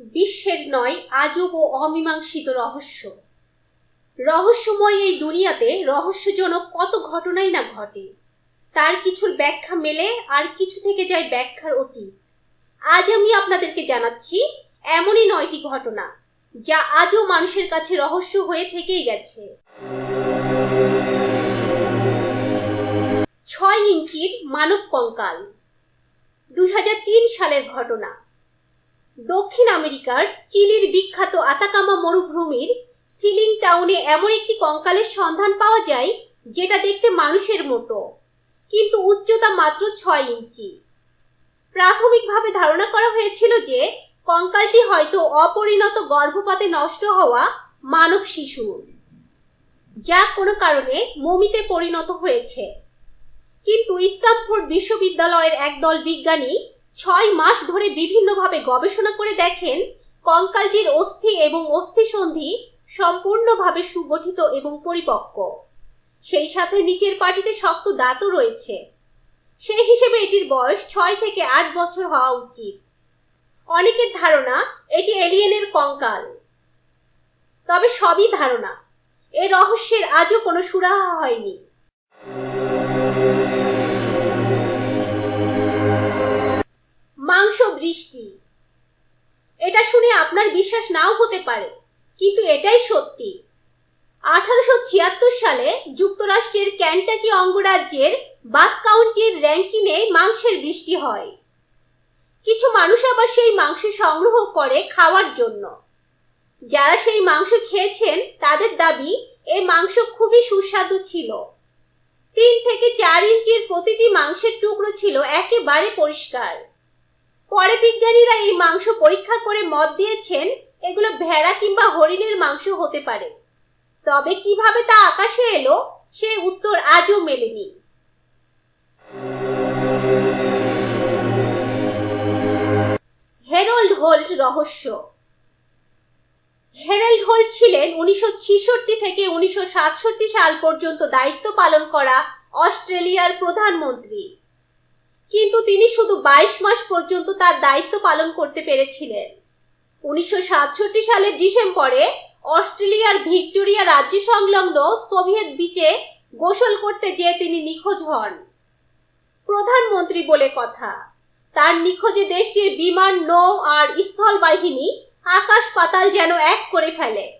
বিশ্বের নয়, আজব ও অমীমাংসিত রহস্য। রহস্যময় এই দুনিয়াতে রহস্যজনক কত ঘটনাই না ঘটে। তার কিছুর ব্যাখ্যা মেলে আর কিছু থেকে যায় ব্যাখ্যার অতীত। আজ আমি আপনাদেরকে জানাচ্ছি, এমনই নয়টি ঘটনা, যা আজও মানুষের কাছে রহস্য হয়ে থেকেই গেছে। ছয় ইঞ্চির মানব কঙ্কাল দুই হাজার তিন সালের ঘটনা। দক্ষিণ আমেরিকার চিলির বিখ্যাত আতাকামা মরুভূমির সিলিং টাউনে এমন একটি কঙ্কালের সন্ধান পাওয়া যায়, যেটা দেখতে মানুষের মতো, কিন্তু উচ্চতা মাত্র ছয় ইঞ্চি। প্রাথমিকভাবে ধারণা করা হয়েছিল যে, কঙ্কালটি হয়তো অপরিণত গর্ভপাতে নষ্ট হওয়া মানব শিশুর, যা কোনো কারণে মমিতে পরিণত হয়েছে। কিন্তু স্টামফোর্ড বিশ্ববিদ্যালয়ের একদল বিজ্ঞানী ছয় মাস ধরে বিভিন্নভাবে গবেষণা করে দেখেন কঙ্কালটির অস্থি এবং অস্থিসন্ধি সম্পূর্ণভাবে সুগঠিত এবং পরিপক্ক। সেই সাথে নিচের পাটিতে শক্ত দাঁতও রয়েছে। সেই হিসেবে এটির বয়স ছয় থেকে আট বছর হওয়া উচিত। অনেকের ধারণা এটি এলিয়েনের কঙ্কাল। তবে সবই ধারণা। এ রহস্যের আজও কোনো সুরাহা হয়নি। মাংস বৃষ্টি। এটা শুনে আপনার বিশ্বাস নাও হতে পারে, কিন্তু এটাই সত্যি। আঠারোশো ছিয়াত্তর সালে যুক্তরাষ্ট্রের ক্যান্টাকি অঙ্গরাজ্যের বাক কাউন্টির র্যাঙ্কিনে মাংসের বৃষ্টি হয়। কিছু মানুষ আবার সেই মাংস সংগ্রহ করে খাওয়ার জন্য। যারা সেই মাংস খেয়েছেন, তাদের দাবি এই মাংস খুবই সুস্বাদু ছিল। তিন থেকে চার ইঞ্চির প্রতিটি মাংসের টুকরো ছিল একেবারে পরিষ্কার। পরে বিজ্ঞানীরা এই মাংস পরীক্ষা করে মত দিয়েছেন, এগুলো ভেড়া কিংবা হরিণের মাংস হতে পারে। তবে কীভাবে তা আকাশে এলো, সে উত্তর আজও মেলেনি। হেরল্ড হোল্ট রহস্য। হেরাল্ড হোল্ট ছিলেন উনিশশো ছেষট্টি থেকে উনিশশো সাতষট্টি সাল পর্যন্ত দায়িত্ব পালন করা অস্ট্রেলিয়ার প্রধানমন্ত্রী। কিন্তু তিনি শুধু বাইশ মাস পর্যন্ত তার দায়িত্ব পালন করতে পেরেছিলেন। উনিশশো সাতষট্টি সালের ডিসেম্বরে অস্ট্রেলিয়ার ভিক্টোরিয়া রাজ্য সংলগ্ন সোভিয়েত বিচে গোসল করতে যেয়ে তিনি নিখোঁজ হন। প্রধানমন্ত্রী বলে কথা, তার নিখোঁজে দেশটির বিমান, নৌ আর স্থল বাহিনী আকাশ পাতাল যেন এক করে ফেলে।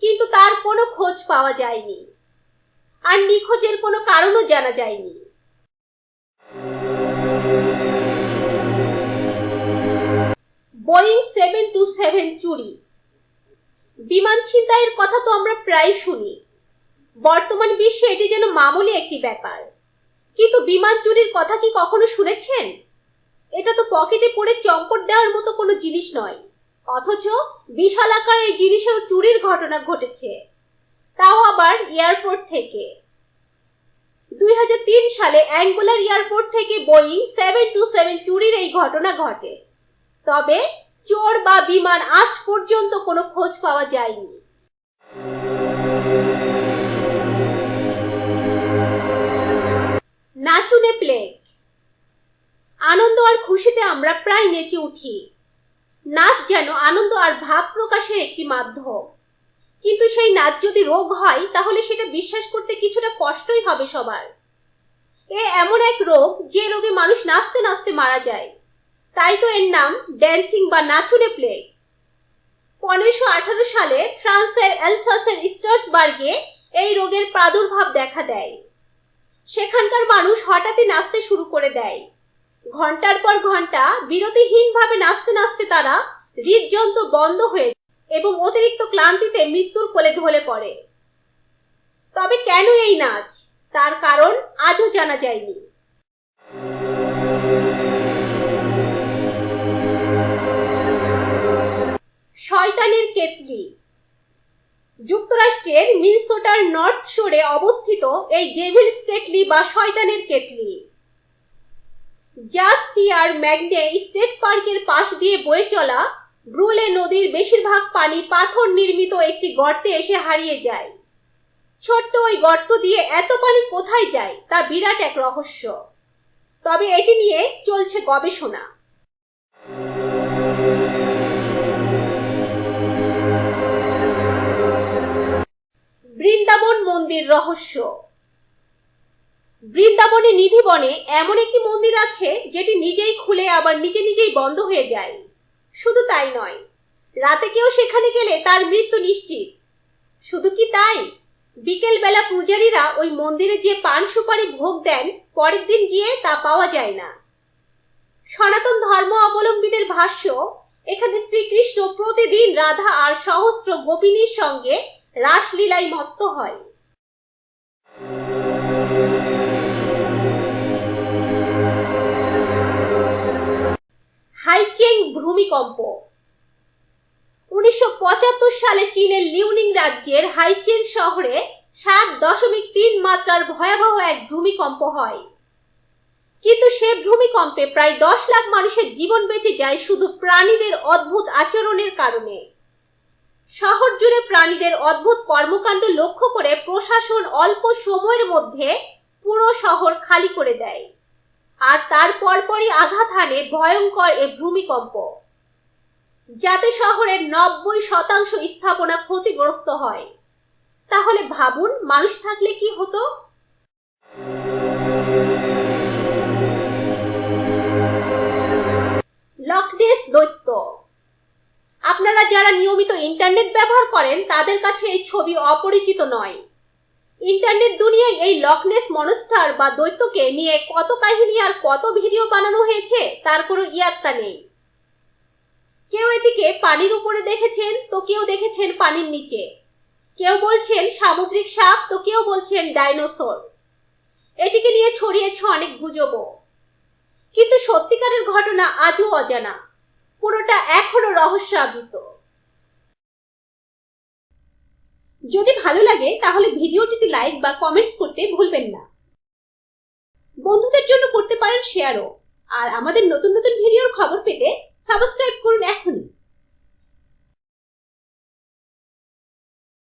কিন্তু তার কোনো খোঁজ পাওয়া যায়নি। আর নিখোঁজের কোনো কারণও জানা যায়নি। বোয়িং সেভেন টু সেভেন চুরি। বিমান ছিনতাইয়ের কথা তো আমরা প্রায় শুনি। বর্তমান বিশ্বে এটি যেন মামুলি একটি ব্যাপার। কিন্তু বিমান চুরির কথা কি কখনো শুনেছেন? এটা তো পকেটে পড়ে চম্পট দেওয়ার মতো কোনো জিনিস নয়। অথচ বিশাল আকার এই জিনিসেরও চুরির ঘটনা ঘটেছে। তাও আবার এয়ারপোর্ট থেকে। দুই হাজার তিন সালে অ্যাঙ্গুলার এয়ারপোর্ট থেকে বোয়িং সেভেন টু সেভেন চুরির এই ঘটনা ঘটে। তবে চোর বা বিমান আজ পর্যন্ত কোনো খোঁজ পাওয়া যায়নি। নাচুনে প্লেগ। আনন্দ আর খুশিতে আমরা প্রায় নেচে উঠি। নাচ যেন আনন্দ আর ভাব প্রকাশের একটি মাধ্যম। কিন্তু সেই নাচ যদি রোগ হয়, তাহলে সেটা বিশ্বাস করতে কিছুটা কষ্টই হবে সবার। এ এমন এক রোগ যে রোগে মানুষ নাচতে নাচতে মারা যায়। তাই তো এর নাম ড্যান্সিং বা নাচুনে প্লে পনেরোশো আঠারো সালে ফ্রান্সের এলসাসের স্টার্সবার্গে এই রোগের প্রাদুর্ভাব দেখা দেয়। সেখানকার মানুষ হঠাৎই নাচতে শুরু করে দেয়। ঘণ্টার পর ঘণ্টা বিরতিহীনভাবে নাচতে নাচতে তারা হৃদযন্ত্র বন্ধ হয়ে এবং অতিরিক্ত ক্লান্তিতে মৃত্যুর কোলে ঢলে পড়ে। তবে কেন এই নাচ? তার কারণ আজও জানা যায়নি। শয়তানের কেতলি। যুক্তরাষ্ট্রের মিনসোটার নর্থ শোরে অবস্থিত এই ডেভিলস কেটলি বা শয়তানের কেতলি। জাস সিয়ার ম্যাগনে স্টেট পার্কের পাশ দিয়ে বয়ে চলা ব্রুলে নদীর বেশিরভাগ পানি পাথর নির্মিত একটি গর্তে এসে হারিয়ে যায়। ছোট্ট ওই গর্ত দিয়ে এত পানি কোথায় যায় তা বিরাট এক রহস্য। তবে এটি নিয়ে চলছে গবেষণা। মন্দির রহস্য। বৃন্দাবনে নিধিবনে এমন একটি মন্দির আছে, যেটি নিজেই খুলে আবার নিজে নিজেই বন্ধ হয়ে যায়। শুধু তাই নয়, রাতে কেউ সেখানে গেলে তার মৃত্যু নিশ্চিত। শুধু কি তাই? বিকেলবেলা পূজারীরা ওই মন্দিরে যে পান সুপারি ভোগ দেন, পরের দিন গিয়ে তা পাওয়া যায় না। সনাতন ধর্ম অবলম্বীদের ভাষ্য, এখানে শ্রীকৃষ্ণ প্রতিদিন রাধা আর সহস্র গোপিনীর সঙ্গে রাসলীলায় মত্ত হয়। হাইচেং ভূমিকম্প। উনিশশো পঁচাত্তর সালে চীনের লিউনিং রাজ্যের হাইচেং শহরে সাত দশমিক তিন মাত্রার ভয়াবহ এক ভূমিকম্প হয়। কিন্তু সে ভূমিকম্পে প্রায় দশ লাখ মানুষের জীবন বেঁচে যায় শুধু প্রাণীদের অদ্ভুত আচরণের কারণে। শহর জুড়ে প্রাণীদের অদ্ভুত কর্মকাণ্ড লক্ষ্য করে প্রশাসন অল্প সময়ের মধ্যে পুরো শহর খালি করে দেয়। আর তার পরপরই আঘাত হানে ভয়ঙ্কর এ ভূমিকম্প। যাতে শহরের নব্বই শতাংশ স্থাপনা ক্ষতিগ্রস্ত হয়। তাহলে ভাবুন, মানুষ থাকলে কি হতো? ইন্টারনেট ব্যবহার করেন, তাদের কাছে এই ছবি অপরিচিত নয়। ইন্টারনেট দুনিয়ায় এই লকনেস মনস্টার বা দৈত্যকে নিয়ে কত কাহিনী আর কত ভিডিও বানানো হয়েছে, তার কোনো ইয়াত্তা নেই। কেউ এটিকে পানির উপরে দেখেছেন, তো কেউ দেখেছেন পানির নিচে। কেউ বলছেন সামুদ্রিক সাপ, তো কেউ বলছেন ডাইনোসর। এটিকে নিয়ে ছড়িয়েছে অনেক গুজবও। কিন্তু সত্যিকারের ঘটনা আজও অজানা। পুরোটা এখনও রহস্য আবৃত যদি ভালো লাগে, তাহলে ভিডিওটিতে লাইক বা কমেন্টস করতে ভুলবেন না। বন্ধুদের জন্য করতে পারেন শেয়ারও আর আমাদের নতুন নতুন ভিডিওর খবর পেতে সাবস্ক্রাইব করুন এখনই।